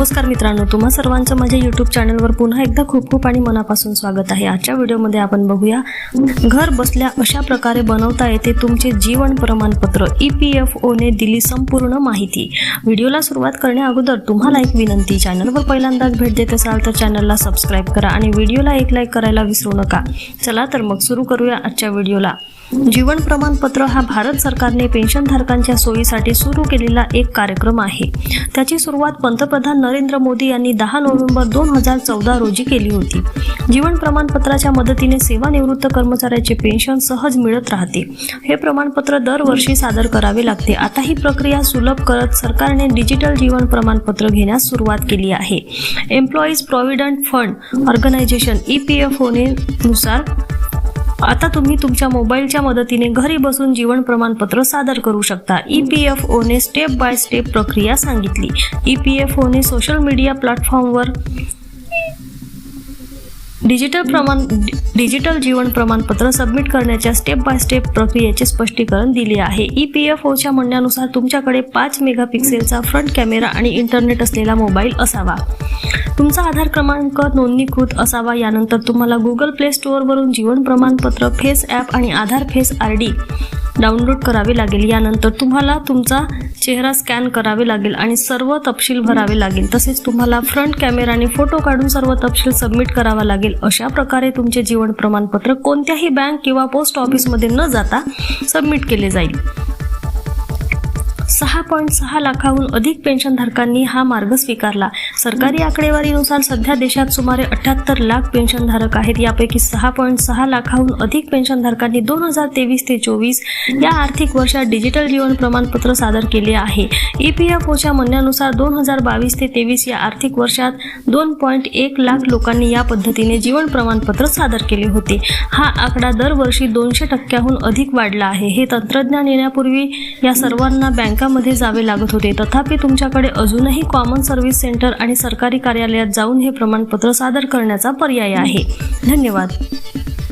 नमस्कार मित्रांनो तुम्हा सर्वांचं माझ्या यूट्यूब चॅनलवर पुन्हा एकदा खूप खूप आणि मनापासून स्वागत आहे. आजच्या व्हिडिओमध्ये आपण बघूया घर बसल्या अशा प्रकारे बनवता येते तुमचे जीवन प्रमाणपत्र ई पी एफ ओने दिली संपूर्ण माहिती. व्हिडिओला सुरुवात करण्या अगोदर तुम्हाला एक विनंती चॅनलवर पहिल्यांदाच भेट देत असाल तर चॅनलला सबस्क्राईब करा आणि व्हिडिओला एक लाईक करायला विसरू नका. चला तर मग सुरू करूया आजच्या व्हिडिओला. जीवन प्रमाणपत्र हा भारत सरकारने पेन्शनधारकांच्या सोयीसाठी सुरू केलेला एक कार्यक्रम आहे. त्याची सुरुवात पंतप्रधान नरेंद्र मोदी यांनी दहा नोव्हेंबर दोन हजार चौदा रोजी केली होती. जीवन प्रमाणपत्राच्या मदतीने सेवानिवृत्त कर्मचाऱ्याचे पेन्शन सहज मिळत राहते. हे प्रमाणपत्र दरवर्षी सादर करावे लागते. आता ही प्रक्रिया सुलभ करत सरकारने डिजिटल जीवन प्रमाणपत्र घेण्यास सुरुवात केली आहे. Employees provident fund organisation E P F one नुसार आता तुम्ही तुमच्या मोबाईलच्या मदतीने घरी बसून जीवन प्रमाणपत्र सादर करू शकता. ई पी एफ ओने स्टेप बाय स्टेप प्रक्रिया सांगितली. ई पी एफ ओने सोशल मीडिया प्लॅटफॉर्मवर डिजिटल प्रमाण डिजिटल जीवन प्रमाणपत्र सबमिट करण्याच्या स्टेप बाय स्टेप प्रक्रियेचे स्पष्टीकरण दिले आहे. ई पी एफ ओच्या म्हणण्यानुसार तुमच्याकडे पाच मेगापिक्सेलचा फ्रंट कॅमेरा आणि इंटरनेट असलेला मोबाईल असावा. तुमचा आधार क्रमांक नोंदणीकृत असावा. यानंतर तुम्हाला गुगल प्ले स्टोअरवरून जीवन प्रमाणपत्र फेस ॲप आणि Aadhaar face R D download करावे लागेल. यानंतर तुम्हाला तुमचा चेहरा स्कॅन करावे लागेल आणि सर्व तपशील भरावे लागेल. तसेच तुम्हाला फ्रंट कॅमेराने फोटो काढून सर्व तपशील सबमिट करावा लागेल. अशा प्रकारे तुमचे जीवन प्रमाणपत्र कोणत्याही बँक किंवा पोस्ट ऑफिसमध्ये न जाता सबमिट केले जाईल. सहा पॉईंट सहा लाखाहून अधिक पेन्शनधारकांनी हा मार्ग स्वीकारला. सरकारी आकडेवारीनुसार सध्या देशात सुमारे अठ्याहत्तर लाख पेन्शनधारक आहेत. यापैकी सहा पॉईंट सहा लाखाहून अधिक पेन्शनधारकांनी दोन हजार तेवीस ते चोवीस या आर्थिक वर्षात डिजिटल जीवन प्रमाणपत्र सादर केले आहे. ई पी एफ ओच्या म्हणण्यानुसार दोन हजार बावीस ते तेवीस या आर्थिक वर्षात दोन पॉईंट एक लाख लोकांनी या पद्धतीने जीवन प्रमाणपत्र सादर केले होते. हा आकडा दरवर्षी दोनशे टक्क्याहून अधिक वाढला आहे. हे तंत्रज्ञान येण्यापूर्वी या सर्वांना बँक बँकामध्ये जावे लागत होते. तथापि तुमच्याकडे अजूनही कॉमन सर्व्हिस सेंटर आणि सरकारी कार्यालयात जाऊन हे प्रमाणपत्र सादर करण्याचा पर्याय आहे. धन्यवाद.